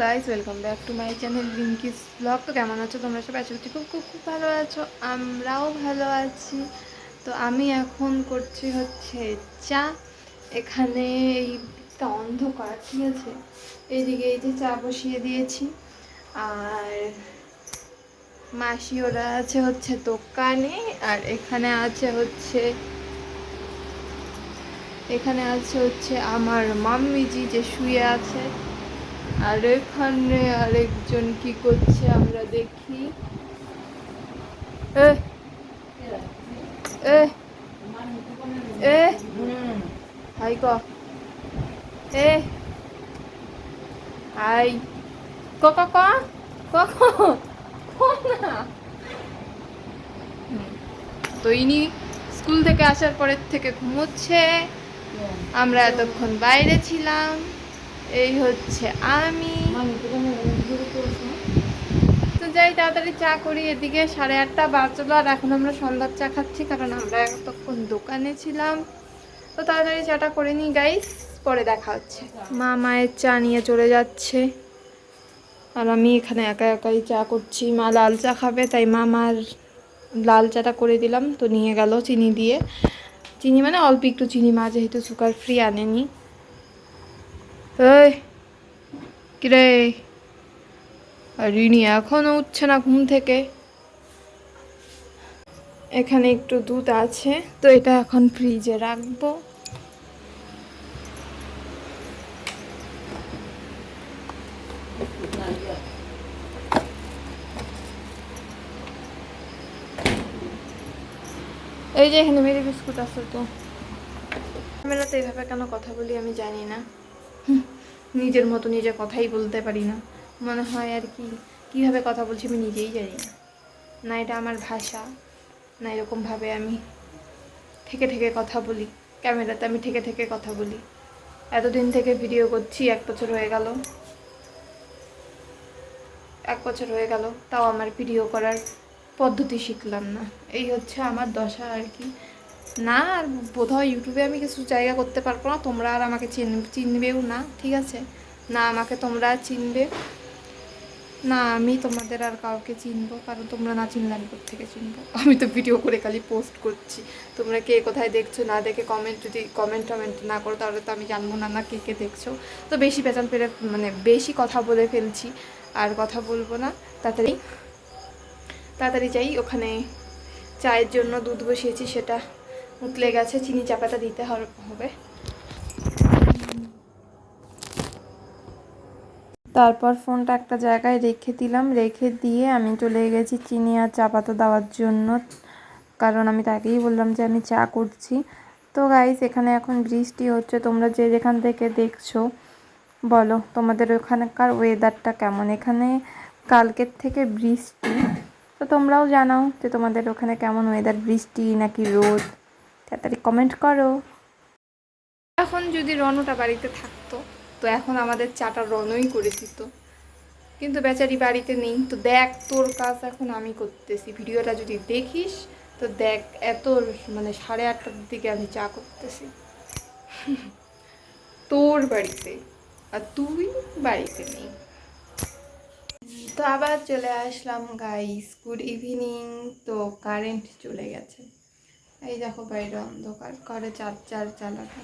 Guys, welcome back to my channel Rinki's blog. তো কেমন আছো তোমরা সবাই? আছো খুব খুব খুব ভালো আছো। আমরাও ভালো আছি। তো আমি এখন করছি হচ্ছে চা। এখানে এইটা অন্ধকার ঠিক আছে? এইদিকে এই যে চা বসিয়ে দিয়েছি। আর মাসি, ওরা আছে হচ্ছে দোকানে, আর এখানে আছে হচ্ছে, এখানে আছে হচ্ছে আমার মাম্মিজি যে শুয়ে আছে। আর এখানে আরেকজন কি করছে আমরা দেখি। এ এ হাই ক, এ, হাই, ক ক ক তো ইনি স্কুল থেকে আসার পরের থেকে ঘুমোচ্ছে। আমরা এতক্ষণ বাইরে ছিলাম। এই হচ্ছে আমি। তো যাই তাড়াতাড়ি চা করি এদিকে সাড়ে আটটা বাজলো আর এখন আমরা সন্ধ্যার চা খাচ্ছি কারণ আমরা এতক্ষণ দোকানে ছিলাম। তো তাড়াতাড়ি চাটা করে নিই গাইস পরে দেখা হচ্ছে। মা মায়ের চা নিয়ে চলে যাচ্ছে আর আমি এখানে একা একাই চা করছি। মা লাল চা খাবে তাই মা মার লাল চাটা করে দিলাম তো নিয়ে গেল চিনি দিয়ে। চিনি মানে অল্প একটু চিনি মা যেহেতু সুগার ফ্রি আনেনি। এই, কিরে? রিনি এখনও উঠছে না ঘুম থেকে? এখানে একটু দুধ আছে, তো এটা এখন ফ্রিজে রাখব। এই যে এখানে মেরি বিস্কুট আছে তো। ক্যামেরাতে এইভাবে কেন কথা বলি আমি জানি না। নিজের মতো নিজে কথাই বলতে পারি না। মনে হয় আর কি, কীভাবে কথা বলছি আমি নিজেই জানি না। না এটা আমার ভাষা, না এরকমভাবে আমি থেকে থেকে কথা বলি। ক্যামেরাতে আমি থেকে থেকে কথা বলি। এতদিন থেকে ভিডিও করছি, এক বছর হয়ে গেল। এক বছর হয়ে গেল, তাও আমার ভিডিও করার পদ্ধতি শিখলাম না। এই হচ্ছে আমার দশা আর কি। না, আর বোধহয় ইউটিউবে আমি কিছু জায়গা করতে পারব না, তোমরা আর আমাকে চিন, চিনবেও না, ঠিক আছে? না, আমাকে তোমরা চিনবে। না, আমি তোমাদের আর কাউকে চিনবো, কারণ তোমরা না চিনলে আমি থেকে চিনবো? আমি তো ভিডিও করে খালি পোস্ট করছি। তোমরা কে কোথায় দেখছ না দেখে কমেন্ট যদি কমেন্ট টমেন্ট না করো, তাহলে তো আমি জানব না না কে কে দেখছ। তো বেশি পেঁচাল পেরে মানে বেশি কথা বলে ফেলছি, আর কথা বলব না। তাড়াতাড়ি তাড়াতাড়ি যাই, ওখানে চায়ের জন্য দুধ বসিয়েছি, সেটা উতলে গেছে, চিনি চাপাটা দিতে হবে। তারপর ফোনটা একটা জায়গায় রেখে দিলাম। রেখে দিয়ে আমি চলে গেছি চিনি আর চা পাতা দেওয়ার জন্য। কারণ আমি তাকেই বললাম যে আমি চা করছি। তো গাইস এখানে এখন বৃষ্টি হচ্ছে। তোমরা যে যেখান থেকে দেখছ, বলো তোমাদের ওখানকার ওয়েদারটা কেমন? এখানে কালকের থেকে বৃষ্টি। তো তোমরাও জানাও যে তোমাদের ওখানে কেমন ওয়েদার বৃষ্টি নাকি রোদ? তাড়াতাড়ি কমেন্ট করো। এখন যদি রনটা বাড়িতে থাকতো, তো এখন আমাদের চাটা রনই করে দিত। কিন্তু বেচারি বাড়িতে নেই, তো দেখ তোর কাজ এখন আমি করতেছি। ভিডিওটা যদি দেখিস, তো দেখ এত মানে সাড়ে আটটার দিকে আমি চা করতেছি। তোর বাড়িতে আর তুই বাড়িতে নেই। তো আবার চলে আসলাম গাইস গুড ইভিনিং তো কারেন্ট চলে গেছে। এই দেখো বাইরে অন্ধকার করে চার চার চালাটা।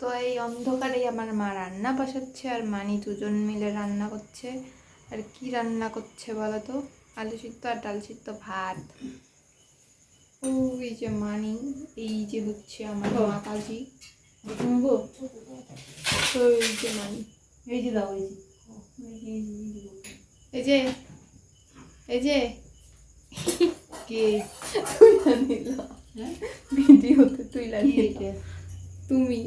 তো এই অন্ধকারেই আমার মা রান্না বসাচ্ছে আর মানি দুজন মিলে রান্না করছে। আর কি রান্না করছে বলো তো? আলু সিদ্ধ আর ডাল সিদ্ধ ভাত। ওই যে মানি এই যে হচ্ছে আমার মা কাজি তো এই যে মানি। এই যে দাও এই যে। এই যে কে? তুই নিল হ্যাঁ ভিডিওতে তুই লাগিয়ে তুমি।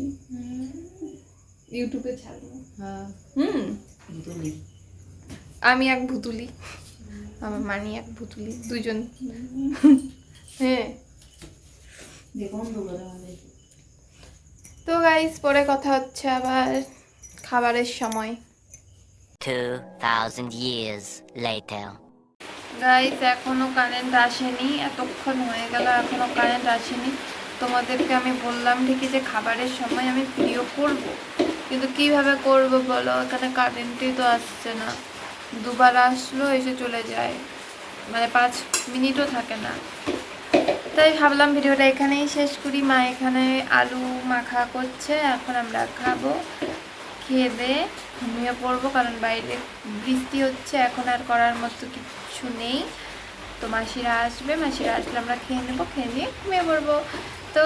ইউটিউবে ছাড়বো। হ্যাঁ। হুম। আমি এক ভুতুলি আমার মানি এক ভুতুলি দুজন। হ্যাঁ। তো গাইস পরে কথা হচ্ছে আবার খাবারের সময়। 2,000 years later. গাইস এখনও কারেন্ট আসেনি, এতক্ষণ হয়ে গেল, এখনও কারেন্ট আসেনি। তোমাদেরকে আমি বললাম ঠিকই যে খাবারের সময় আমি ভিডিও করব। কিন্তু কীভাবে করব বলো? এখানে কারেন্টই তো আসছে না। দুবার আসলো, এসে চলে যায়। মানে পাঁচ মিনিটও থাকে না। তাই ভাবলাম ভিডিওটা এখানেই শেষ করি। মা এখানে আলু মাখা করছে, এখন আমরা খাব। খেয়ে দিয়ে ঘুমিয়ে পড়ব, কারণ বাইরে বৃষ্টি হচ্ছে, এখন আর করার মতো কিছু নেই। তো মাসিরা আসবে, মাসিরা আসলে আমরা খেয়ে নেব, খেয়ে নিয়ে ঘুমিয়ে পড়ব। তো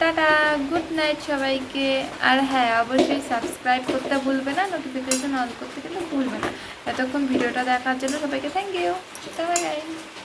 টাটা, গুড নাইট সবাইকে। আর হ্যাঁ অবশ্যই সাবস্ক্রাইব করতে ভুলবে না নোটিফিকেশন অন করতে কিন্তু ভুলবে না। এতক্ষণ ভিডিওটা দেখার জন্য সবাইকে থ্যাংক ইউ গাইস